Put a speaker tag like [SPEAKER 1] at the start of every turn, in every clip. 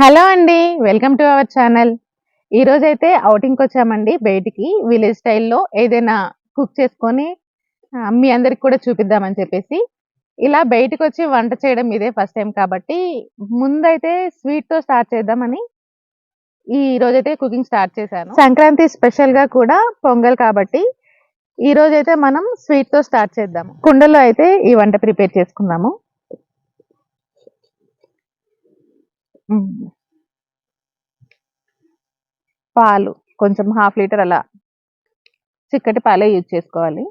[SPEAKER 1] Hello అండి welcome to our channel. ఈ రోజు అయితే అవుటింగ్కి వచ్చామండి బయటికి విలేజ్ స్టైల్లో ఏదైనా కుక్ చేసుకొని మీ అందరికి కూడా చూపిద్దామని చెప్పేసి. ఇలా బయటకు వచ్చి వంట చేయడం ఇదే ఫస్ట్ టైం కాబట్టి ముందైతే స్వీట్తో స్టార్ట్ చేద్దామని ఈ రోజైతే కుకింగ్ స్టార్ట్ చేశాను. సంక్రాంతి స్పెషల్గా కూడా పొంగల్ కాబట్టి ఈ రోజైతే మనం స్వీట్తో స్టార్ట్ చేద్దాము. కుండలో అయితే ఈ వంట ప్రిపేర్ చేసుకుందాము. పాలు కొంచెం హాఫ్ లీటర్ అలా చిక్కటి పాలే యూజ్ చేసుకోవాలి.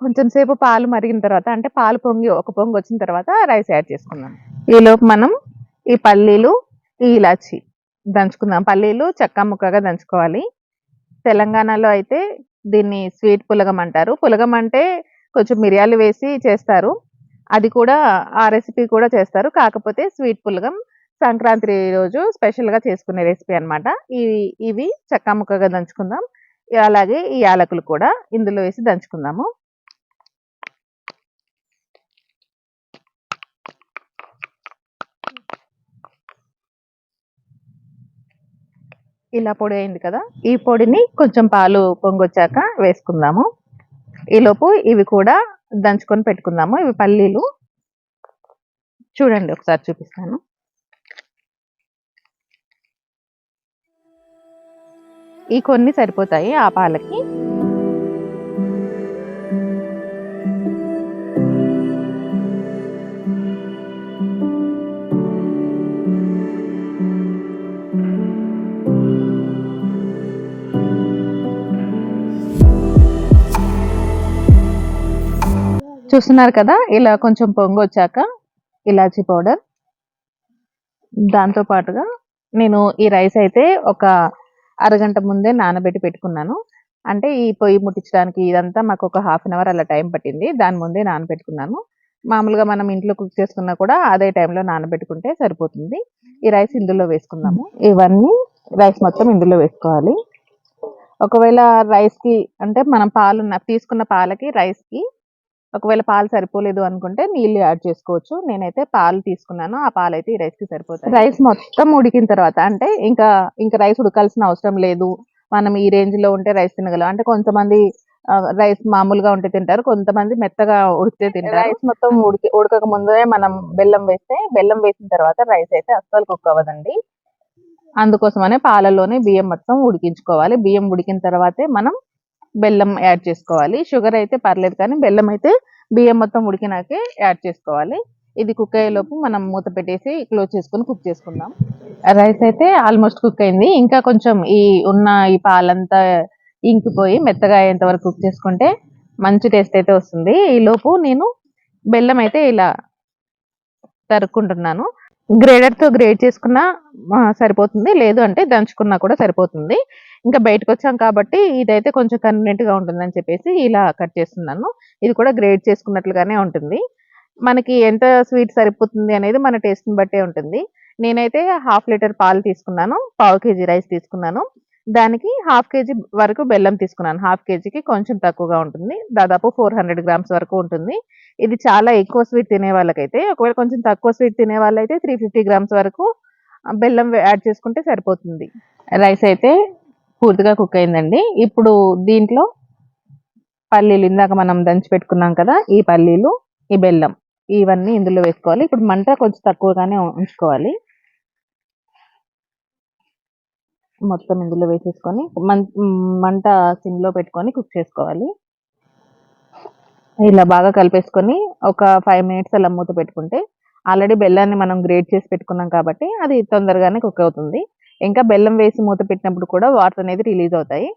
[SPEAKER 1] కొంచెం సేపు పాలు మరిగిన తర్వాత అంటే పాలు పొంగి ఒక పొంగి వచ్చిన తర్వాత రైస్ యాడ్ చేసుకుందాం. ఈలోపు మనం ఈ పల్లీలు ఈ ఇలాచి దంచుకుందాం. పల్లీలు చెక్క ముక్కగా దంచుకోవాలి. తెలంగాణలో అయితే దీన్ని స్వీట్ పులగం అంటారు. పులగం అంటే కొంచెం మిరియాలు వేసి చేస్తారు. అది కూడా ఆ రెసిపీ కూడా చేస్తారు. కాకపోతే స్వీట్ పులగం సంక్రాంతి రోజు స్పెషల్గా చేసుకునే రెసిపీ అనమాట ఇవి ఇవి చెక్క ముక్కగా దంచుకుందాం. అలాగే ఈ యాలకులు కూడా ఇందులో వేసి దంచుకుందాము. ఇలా పొడి అయింది కదా? ఈ పొడిని కొంచెం పాలు పొంగొచ్చాక వేసుకుందాము. ఈలోపు ఇవి కూడా దంచుకొని పెట్టుకుందాము. ఇవి పల్లీలు. చూడండి ఒకసారి చూపిస్తాను. ఈ కొన్ని సరిపోతాయి ఆ పాలకి. చూస్తున్నారు కదా ఇలా కొంచెం పొంగు వచ్చాక ఇలాచీ పౌడర్. దాంతో పాటుగా నేను ఈ రైస్ అయితే ఒక అరగంట ముందే నానబెట్టి పెట్టుకున్నాను. అంటే ఈ పొయ్యి ముట్టించడానికి ఇదంతా మాకు ఒక హాఫ్ అన్ అవర్ అలా టైం పట్టింది. దాని ముందే నానబెట్టుకున్నాను మామూలుగా మనం ఇంట్లో కుక్ చేసుకున్నా కూడా అదే టైంలో నానబెట్టుకుంటే సరిపోతుంది. ఈ రైస్ ఇందులో వేసుకుందాము. ఇవన్నీ రైస్ మొత్తం ఇందులో వేసుకోవాలి. ఒకవేళ రైస్కి అంటే మనం పాలు తీసుకున్న పాలకి రైస్కి ఒకవేళ పాలు సరిపోలేదు అనుకుంటే నీళ్ళు యాడ్ చేసుకోవచ్చు. నేనైతే పాలు తీసుకున్నాను. ఆ పాలు అయితే ఈ రైస్కి సరిపోతాయి. రైస్ మొత్తం ఉడికిన తర్వాత అంటే ఇంకా ఇంకా రైస్ ఉడకాల్సిన అవసరం లేదు. మనం ఈ రేంజ్లో ఉంటే రైస్ తినగలం. అంటే కొంతమంది రైస్ మామూలుగా ఉంటే తింటారు. కొంతమంది మెత్తగా ఉడికితే తింటారు. రైస్ మొత్తం ఉడికి ఉడకక ముందే మనం బెల్లం వేస్తే బెల్లం వేసిన తర్వాత రైస్ అయితే అస్సలు కుక్ అవ్వదండి. అందుకోసమనే పాలలోనే బియ్యం మొత్తం ఉడికించుకోవాలి. బియ్యం ఉడికిన తర్వాతే మనం బెల్లం యాడ్ చేసుకోవాలి. షుగర్ అయితే పర్లేదు కానీ బెల్లం అయితే బియ్యం మొత్తం ఉడికినాకే యాడ్ చేసుకోవాలి. ఇది కుక్ అయ్యేలోపు మనం మూత పెట్టేసి క్లోజ్ చేసుకొని కుక్ చేసుకుందాం. రైస్ అయితే ఆల్మోస్ట్ కుక్ అయింది. ఇంకా కొంచెం ఈ ఉన్న ఈ పాలంతా ఇంకిపోయి మెత్తగా అయ్యేంత వరకు కుక్ చేసుకుంటే మంచి టేస్ట్ అయితే వస్తుంది. ఈ లోపు నేను బెల్లం అయితే ఇలా తరుక్కుంటున్నాను. గ్రేడర్తో గ్రేడ్ చేసుకున్నా సరిపోతుంది. లేదు అంటే దంచుకున్నా కూడా సరిపోతుంది. ఇంకా బయటకు వచ్చాం కాబట్టి ఇదైతే కొంచెం కన్వీనియంట్గా ఉంటుందని చెప్పేసి ఇలా కట్ చేస్తున్నాను. ఇది కూడా గ్రేడ్ చేసుకున్నట్లుగానే ఉంటుంది. మనకి ఎంత స్వీట్ సరిపోతుంది అనేది మన టేస్ట్ని బట్టే ఉంటుంది. నేనైతే హాఫ్ లీటర్ పాలు తీసుకున్నాను. పావు కేజీ రైస్ తీసుకున్నాను. దానికి హాఫ్ కేజీ వరకు బెల్లం తీసుకున్నాను. హాఫ్ కేజీకి కొంచెం తక్కువగా ఉంటుంది. దాదాపు ఫోర్ హండ్రెడ్ గ్రామ్స్ వరకు ఉంటుంది. ఇది చాలా ఎక్కువ స్వీట్ తినే వాళ్ళకైతే ఒకవేళ కొంచెం తక్కువ స్వీట్ తినే వాళ్ళైతే త్రీ ఫిఫ్టీ గ్రామ్స్ వరకు బెల్లం యాడ్ చేసుకుంటే సరిపోతుంది. రైస్ అయితే పూర్తిగా కుక్ అయిందండి. ఇప్పుడు దీంట్లో పల్లీలు ఇందాక మనం దంచి పెట్టుకున్నాం కదా ఈ పల్లీలు ఈ బెల్లం ఇవన్నీ ఇందులో వేసుకోవాలి. ఇప్పుడు మంట కొంచెం తక్కువగానే ఉంచుకోవాలి. మొత్తం ఇందులో వేసేసుకొని మం- మంట సిమ్లో పెట్టుకొని కుక్ చేసుకోవాలి. ఇలా బాగా కలిపేసుకొని ఒక ఫైవ్ మినిట్స్ అలా మూత పెట్టుకుంటే ఆల్రెడీ బెల్లాన్ని మనం గ్రేట్ చేసి పెట్టుకున్నాం కాబట్టి అది తొందరగానే కుక్ అవుతుంది. ఇంకా బెల్లం వేసి మూత పెట్టినప్పుడు కూడా వాటర్ అనేది రిలీజ్ అవుతాయి.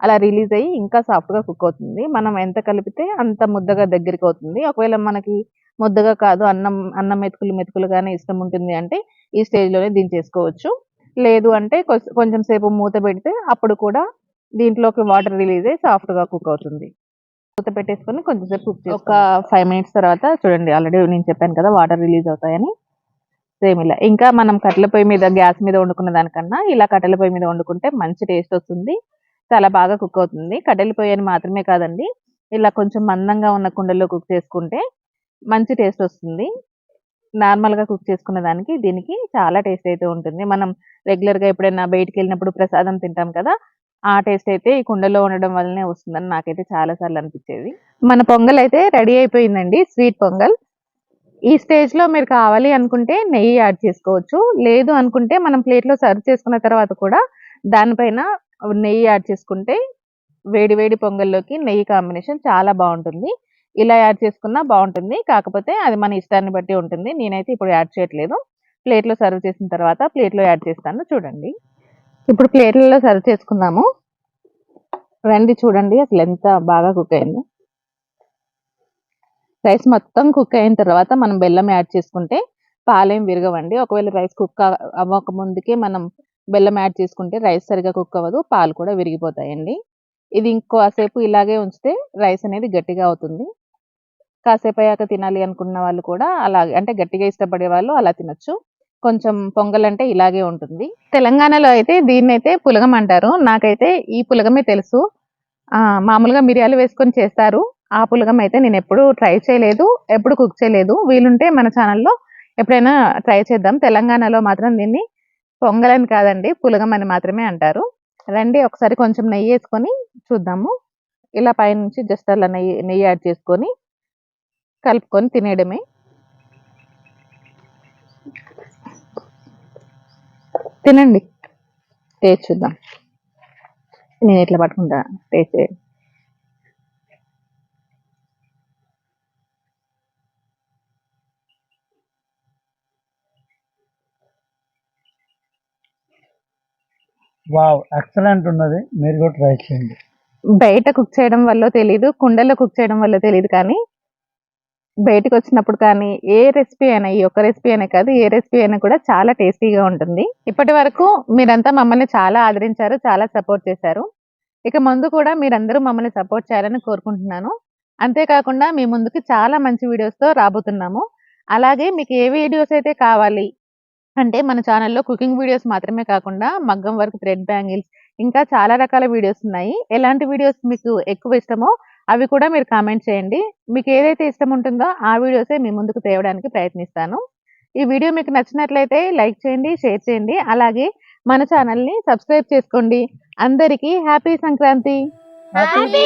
[SPEAKER 1] అలా రిలీజ్ అయ్యి ఇంకా సాఫ్ట్గా కుక్ అవుతుంది. మనం ఎంత కలిపితే అంత ముద్దగా దగ్గరికి అవుతుంది. ఒకవేళ మనకి ముద్దగా కాదు అన్నం అన్నం మెతుకులు మెతుకులుగానే ఇష్టం ఉంటుంది అంటే ఈ స్టేజ్లోనే దించేసుకోవచ్చు. లేదు అంటే కొంచెం సేపు మూత పెడితే అప్పుడు కూడా దీంట్లోకి వాటర్ రిలీజ్ అయ్యి సాఫ్ట్గా కుక్ అవుతుంది. మూత పెట్టేసుకొని కొంచెం సేపు కుక్ ఒక ఫైవ్ మినిట్స్ తర్వాత చూడండి ఆల్రెడీ నేను చెప్పాను కదా వాటర్ రిలీజ్ అవుతాయని. సేమ్ ఇలా. ఇంకా మనం కట్టెల పొయ్యి మీద గ్యాస్ మీద వండుకున్న దానికన్నా ఇలా కట్టెల పొయ్యి మీద వండుకుంటే మంచి టేస్ట్ వస్తుంది. చాలా బాగా కుక్ అవుతుంది. కట్టెల పొయ్యి అని మాత్రమే కాదండి ఇలా కొంచెం మందంగా ఉన్న కుండలో కుక్ చేసుకుంటే మంచి టేస్ట్ వస్తుంది. నార్మల్‌గా కుక్ చేసుకున్న దానికి, దీనికి చాలా టేస్ట్ అయితే ఉంటుంది. మనం రెగ్యులర్‌గా ఎప్పుడైనా బయటికి వెళ్ళినప్పుడు ప్రసాదం తింటాం కదా! ఆ టేస్ట్ అయితే ఈ కుండలో ఉండడం వల్లనే వస్తుందని నాకైతే చాలా సార్లు మన మన అయితే రెడీ అయిపోయిందండి. స్వీట్ పొంగల్. ఈ స్టేజ్‌లో మీరు కావాలి అనుకుంటే నెయ్యి యాడ్ చేసుకోవచ్చు. లేదు అనుకుంటే మనం ప్లేట్‌లో సర్వ్ చేసుకున్న తర్వాత కూడా దానిపైన నెయ్యి యాడ్ చేసుకుంటే వేడి వేడి పొంగల్లోకి నెయ్యి కాంబినేషన్ చాలా బాగుంటుంది ఇలా యాడ్ చేసుకున్నా బాగుంటుంది కాకపోతే అది మన ఇష్టాన్ని బట్టి ఉంటుంది. నేనైతే ఇప్పుడు యాడ్ చేయట్లేదు. ప్లేట్‌లో సర్వ్ చేసిన తర్వాత ప్లేట్‌లో యాడ్ చేస్తాను చూడండి. ఇప్పుడు ప్లేట్‌లలో సర్వ్ చేసుకుందాము. రండి చూడండి అసలు ఎంత బాగా కుక్ అయింది రైస్ మొత్తం కుక్ అయిన తర్వాత మనం బెల్లం యాడ్ చేసుకుంటే పాలేం విరగవండి. ఒకవేళ రైస్ కుక్ అవ్వక ముందుకే మనం బెల్లం యాడ్ చేసుకుంటే రైస్ సరిగా కుక్ అవ్వదు. పాలు కూడా విరిగిపోతాయండి. ఇది ఇంకోసేపు ఇలాగే ఉంచితే రైస్ అనేది గట్టిగా అవుతుంది. కాసేపయ్యాక తినాలి అనుకున్న వాళ్ళు కూడా అలాగే అంటే గట్టిగా ఇష్టపడే వాళ్ళు అలా తినొచ్చు. కొంచెం పొంగలంటే ఇలాగే ఉంటుంది. తెలంగాణలో అయితే దీన్ని అయితే పులగం అంటారు. నాకైతే ఈ పులగమే తెలుసు. మామూలుగా మిరియాలు వేసుకొని చేస్తారు. ఆ పులగం అయితే నేను ఎప్పుడు ట్రై చేయలేదు. ఎప్పుడు కుక్ చేయలేదు. వీలుంటే మన ఛానల్లో ఎప్పుడైనా ట్రై చేద్దాం. తెలంగాణలో మాత్రం దీన్ని పొంగలని కాదండి పులగం అని మాత్రమే అంటారు. రండి ఒకసారి కొంచెం నెయ్యి వేసుకొని చూద్దాము. ఇలా పైనుంచి జస్ట్ అలా నెయ్యి నెయ్యి యాడ్ చేసుకొని కలుపుకొని తినేయడమే. తినండి. టేస్ట్ చూద్దాం. నేనిట్లా పట్టుకుంటా. టేస్ట్ చేయండి.
[SPEAKER 2] వావ్! ఎక్సలెంట్ ఉన్నది. మీరు కూడా ట్రై చేయండి.
[SPEAKER 1] బయట కుక్ చేయడం వల్లో తెలీదు. కుండలో కుక్ చేయడం వల్లో తెలీదు కానీ బయటికొచ్చినప్పుడు కానీ ఏ రెసిపీ అయినా ఈ ఒక్క రెసిపీ అనే కాదు ఏ రెసిపీ అయినా కూడా చాలా టేస్టీగా ఉంటుంది. ఇప్పటి వరకు మీరంతా మమ్మల్ని చాలా ఆదరించారు. చాలా సపోర్ట్ చేశారు. ఇక ముందు కూడా మీరందరూ మమ్మల్ని సపోర్ట్ చేయాలని కోరుకుంటున్నాను. అంతేకాకుండా మీ ముందుకు చాలా మంచి వీడియోస్‌తో రాబోతున్నాము. అలాగే మీకు ఏ వీడియోస్ అయితే కావాలి అంటే మన ఛానల్లో కుకింగ్ వీడియోస్ మాత్రమే కాకుండా మగ్గం వర్క్, థ్రెడ్ బ్యాంగిల్స్ ఇంకా చాలా రకాల వీడియోస్ ఉన్నాయి. ఎలాంటి వీడియోస్ మీకు ఎక్కువ ఇష్టమో అవి కూడా మీరు కామెంట్ చేయండి. మీకు ఏదైతే ఇష్టం ఉంటుందో ఆ వీడియోసే మీ ముందుకు తేవడానికి ప్రయత్నిస్తాను. ఈ వీడియో మీకు నచ్చినట్లయితే లైక్ చేయండి షేర్ చేయండి. అలాగే మన ఛానల్ని సబ్స్క్రైబ్ చేసుకోండి. అందరికీ హ్యాపీ సంక్రాంతి.
[SPEAKER 2] thank
[SPEAKER 3] you